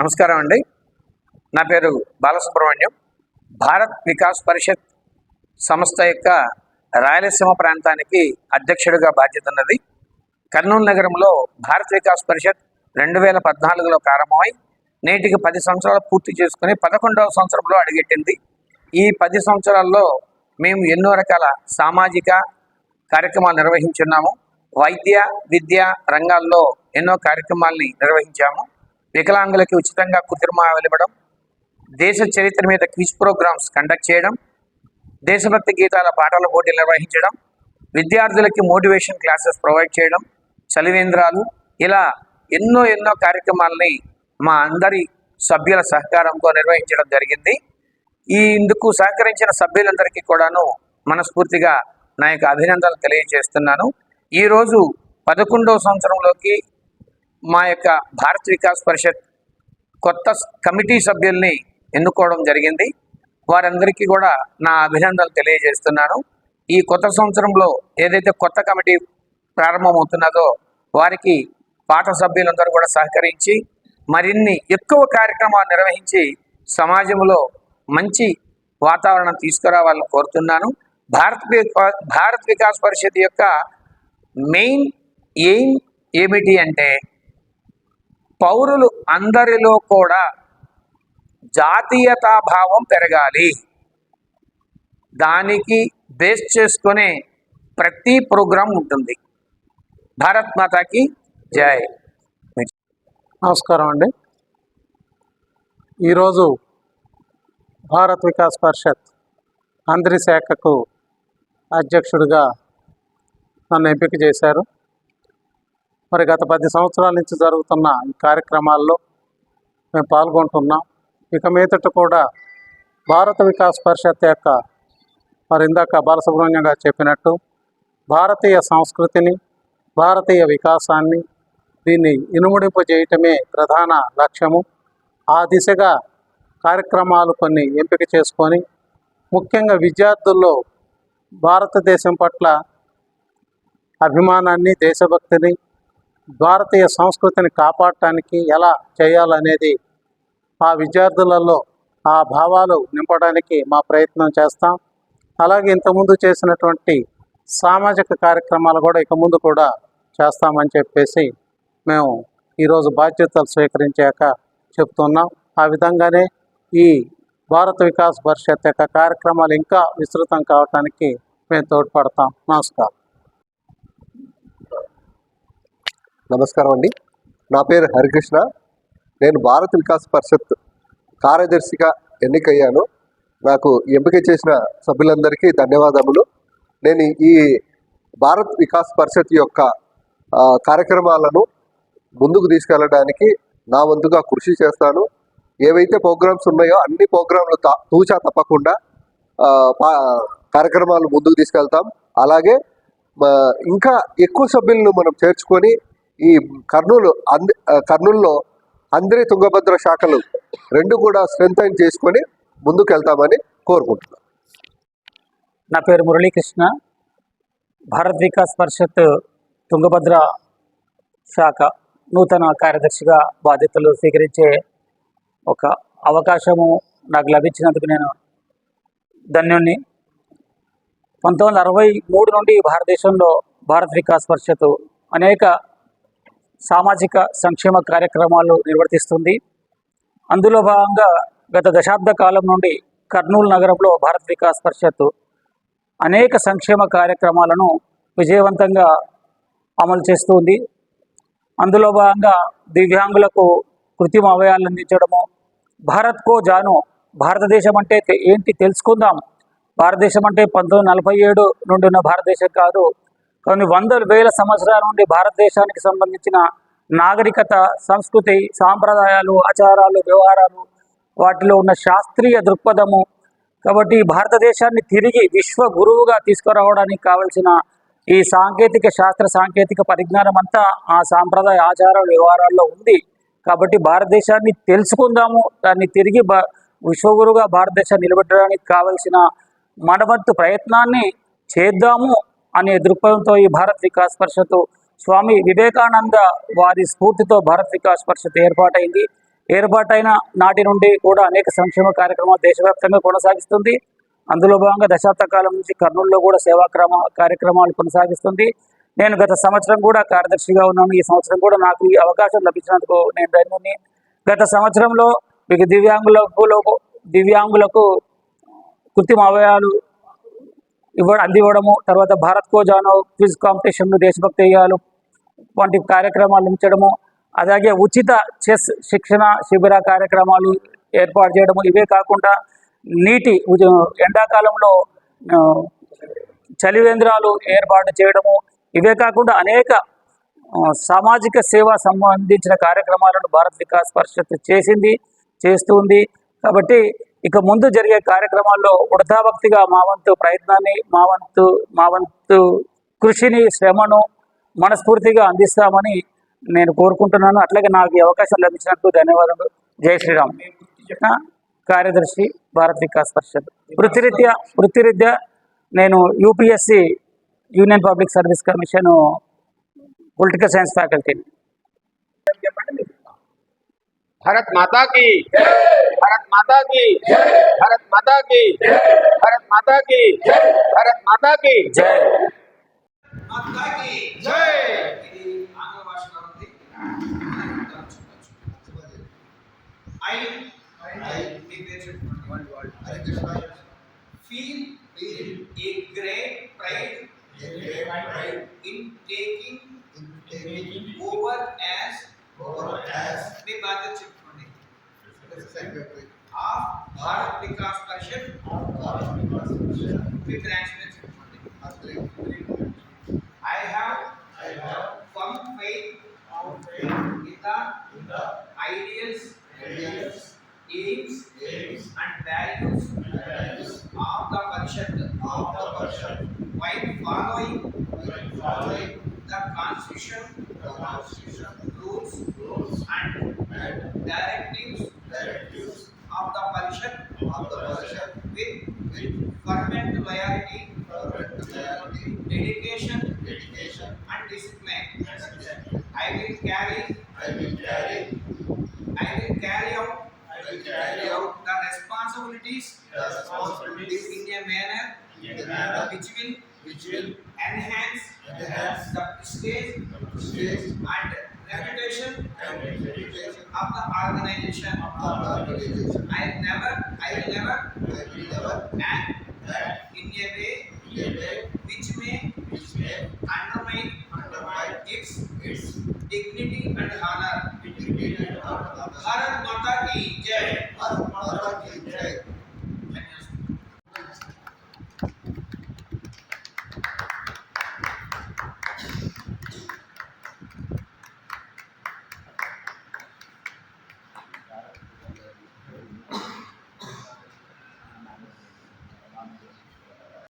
నమస్కారం అండి. నా పేరు బాలసుబ్రహ్మణ్యం. భారత్ వికాస్ పరిషత్ సంస్థ యొక్క రాయలసీమ ప్రాంతానికి అధ్యక్షుడిగా బాధ్యత ఉన్నది. కర్నూలు నగరంలో భారత్ వికాస్ పరిషత్ రెండు వేల పద్నాలుగులో ప్రారంభమై నేటికి పది సంవత్సరాలు పూర్తి చేసుకుని పదకొండవ సంవత్సరంలో అడుగెట్టింది. ఈ పది సంవత్సరాల్లో మేము ఎన్నో రకాల సామాజిక కార్యక్రమాలు నిర్వహించున్నాము. వైద్య విద్య రంగాల్లో ఎన్నో కార్యక్రమాల్ని నిర్వహించాము. వికలాంగులకి ఉచితంగా కృత్రిమాలు ఇవ్వడం దేశ చరిత్ర మీద క్విజ్ ప్రోగ్రామ్స్ కండక్ట్ చేయడం దేశభక్తి గీతాల పాటల పోటీలు నిర్వహించడం విద్యార్థులకి మోటివేషన్ క్లాసెస్ ప్రొవైడ్ చేయడం చలివేంద్రాలు ఇలా ఎన్నో ఎన్నో కార్యక్రమాలని మా అందరి సభ్యుల సహకారంతో నిర్వహించడం జరిగింది. ఈ ఇందుకు సహకరించిన సభ్యులందరికీ కూడాను మనస్ఫూర్తిగా నా యొక్క అభినందనలు తెలియజేస్తున్నాను. ఈరోజు పదకొండవ సంవత్సరంలోకి మా యొక్క భారత్ వికాస్ పరిషత్ కొత్త కమిటీ సభ్యుల్ని ఎన్నుకోవడం జరిగింది. వారందరికీ కూడా నా అభినందనలు తెలియజేస్తున్నాను. ఈ కొత్త సంవత్సరంలో ఏదైతే కొత్త కమిటీ ప్రారంభమవుతున్నదో వారికి పాత సభ్యులందరూ కూడా సహకరించి మరిన్ని ఎక్కువ కార్యక్రమాలు నిర్వహించి సమాజంలో మంచి వాతావరణం తీసుకురావాలని కోరుతున్నాను. భారత్ భారత్ వికాస్ పరిషత్ యొక్క మెయిన్ ఎయిమ్ ఏమిటి అంటే పౌరులు అందరిలో కూడా జాతీయతా భావం పెరగాలి. దానికి బేస్ చేసుకునే ప్రతి ప్రోగ్రాం ఉంటుంది. భారత్ మాతాకి జై. నమస్కారం అండి. ఈరోజు భారత్ వికాస్ పరిషత్ అందరి శాఖకు అధ్యక్షుడిగా నన్ను ఎంపిక చేశారు. మరి గత పది సంవత్సరాల నుంచి జరుగుతున్న ఈ కార్యక్రమాల్లో మేము పాల్గొంటున్నాం. ఇక మీదట కూడా భారత వికాస్ పరిషత్ యొక్క మరి ఇందాక బాలసుబ్రహ్మణ్యం గారు చెప్పినట్టు భారతీయ సంస్కృతిని భారతీయ వికాసాన్ని దీన్ని ఇనుముడింపు చేయటమే ప్రధాన లక్ష్యము. ఆ దిశగా కార్యక్రమాలు కొన్ని ఎంపిక చేసుకొని ముఖ్యంగా విద్యార్థుల్లో భారతదేశం పట్ల అభిమానాన్ని దేశభక్తిని భారతీయ సంస్కృతిని కాపాడటానికి ఎలా చేయాలనేది ఆ విద్యార్థులలో ఆ భావాలు నింపడానికి మా ప్రయత్నం చేస్తాం. అలాగే ఇంతకుముందు చేసినటువంటి సామాజిక కార్యక్రమాలు కూడా ఇక ముందు కూడా చేస్తామని చెప్పేసి మేము ఈరోజు బాధ్యతలు స్వీకరించాక చెప్తున్నాం. ఆ విధంగానే ఈ భారత వికాస్ పరిషత్ యొక్క కార్యక్రమాలు ఇంకా విస్తృతం కావటానికి మేము తోడ్పడతాం. నమస్కారం. నమస్కారం అండి. నా పేరు హరికృష్ణ. నేను భారత్ వికాస్ పరిషత్ కార్యదర్శిగా ఎన్నికయ్యాను. నాకు ఎంపిక చేసిన సభ్యులందరికీ ధన్యవాదములు. నేను ఈ భారత్ వికాస్ పరిషత్ యొక్క కార్యక్రమాలను ముందుకు తీసుకెళ్ళడానికి నా వంతుగా కృషి చేస్తాను. ఏవైతే ప్రోగ్రామ్స్ ఉన్నాయో అన్ని ప్రోగ్రాంలు తా- తూచా తప్పకుండా పా- కార్యక్రమాలు ముందుకు తీసుకెళ్తాం. అలాగే ఇంకా ఎక్కువ సభ్యులను మనం చేర్చుకొని ఈ కర్నూలు అంద కర్నూలులో అందరి తుంగభద్ర శాఖలు రెండు కూడా స్ట్రెంగ్ చేసుకొని ముందుకు వెళ్తామని కోరుకుంటున్నాను నా పేరు మురళీకృష్ణ. భారత్ వికాస్ పరిషత్ తుంగభద్ర శాఖ నూతన కార్యదర్శిగా బాధ్యతలు స్వీకరించే ఒక అవకాశము నాకు లభించినందుకు నేను ధన్యుణ్ణి. పంతొమ్మిది వందల అరవై మూడు నుండి భారతదేశంలో భారత్ వికాస్ పరిషత్ అనేక సామాజిక సంక్షేమ కార్యక్రమాలు నిర్వర్తిస్తుంది. అందులో భాగంగా గత దశాబ్ద కాలం నుండి కర్నూలు నగరంలో భారత్ వికాస్ పరిషత్ అనేక సంక్షేమ కార్యక్రమాలను విజయవంతంగా అమలు చేస్తుంది. అందులో భాగంగా దివ్యాంగులకు కృత్రిమ అవయాలను అందించడము భారత్ కో జాను భారతదేశం అంటే ఏంటి తెలుసుకుందాం. భారతదేశం అంటే పంతొమ్మిది నలభై ఏడు నుండి ఉన్న భారతదేశం కాదు. కొన్ని వందల వేల సంవత్సరాల నుండి భారతదేశానికి సంబంధించిన నాగరికత సంస్కృతి సాంప్రదాయాలు ఆచారాలు వ్యవహారాలు వాటిలో ఉన్న శాస్త్రీయ దృక్పథము కాబట్టి భారతదేశాన్ని తిరిగి విశ్వ గురువుగా తీసుకురావడానికి కావలసిన ఈ సాంకేతిక శాస్త్ర సాంకేతిక పరిజ్ఞానం అంతా ఆ సాంప్రదాయ ఆచార వ్యవహారాల్లో ఉంది. కాబట్టి భారతదేశాన్ని తెలుసుకుందాము. దాన్ని తిరిగి బ విశ్వగురుగా భారతదేశాన్ని నిలబెట్టడానికి కావలసిన మనవంతు ప్రయత్నాన్ని చేద్దాము. అనే దృక్పథంతో ఈ భారత్ వికాస్ పరిషత్ స్వామి వివేకానంద వారి స్ఫూర్తితో భారత్ వికాస్ పరిషత్ ఏర్పాటైంది. ఏర్పాటైన నాటి నుండి కూడా అనేక సంక్షేమ కార్యక్రమాలు దేశవ్యాప్తంగా కొనసాగిస్తుంది. అందులో భాగంగా దశాబ్ద కాలం నుంచి కర్నూలులో కూడా సేవాక్రమ కార్యక్రమాలు కొనసాగిస్తుంది. నేను గత సంవత్సరం కూడా కార్యదర్శిగా ఉన్నాను. ఈ సంవత్సరం కూడా నాకు ఈ అవకాశం లభించినందుకు నేను ధన్యుని గత సంవత్సరంలో మీకు దివ్యాంగులకు దివ్యాంగులకు కృత్రిమ అవయాలు ఇవ్వడం అందివ్వడము తర్వాత భారత్ కో జానో క్విజ్ కాంపిటీషన్లు దేశభక్తిగాలు వంటి కార్యక్రమాలు ఉంచడము అలాగే ఉచిత చెస్ శిక్షణ శిబిర కార్యక్రమాలు ఏర్పాటు చేయడము ఇవే కాకుండా నీటి ఎండాకాలంలో చలివేంద్రాలు ఏర్పాటు చేయడము ఇవే కాకుండా అనేక సామాజిక సేవ సంబంధించిన కార్యక్రమాలను భారత్ వికాస్ పరిషత్ చేసింది చేస్తుంది కాబట్టి ఇక ముందు జరిగే కార్యక్రమాల్లో వృధాభక్తిగా మా వంతు ప్రయత్నాన్ని మా వంతు మా వంతు కృషిని శ్రమను మనస్ఫూర్తిగా అందిస్తామని నేను కోరుకుంటున్నాను. అట్లాగే నాకు ఈ అవకాశం లభించినందుకు ధన్యవాదాలు జై శ్రీరామ్. కార్యదర్శి భారత్ వికాస్ పరిషత్. వృత్తిరీత్యా వృత్తిరీత్యా నేను UPSC union public service commission political science ఫ్యాకల్టీని. भारत माता की भारत माता की भारत माता की भारत माता की भारत माता की जय माता की जय I I one word. Feel a great pride, a great pride in taking, in taking over as over as. मैं बात अच्छी of Bharat Vikas of Bharat Vikas I have I have faith in the in aims and values and values of the Parishad. of the Parishad. While following the constitution rules and direct fervent loyalty, loyalty, dedication, dedication and discipline. I will carry, I will carry, I will carry out, I will carry out the responsibilities, the responsibilities in a manner, in a manner which will, which will enhance, enhance the prestige, the prestige and reputation, of the organization, of the organization. I never, I will never, I will never act, இங்கேவே இங்கேவே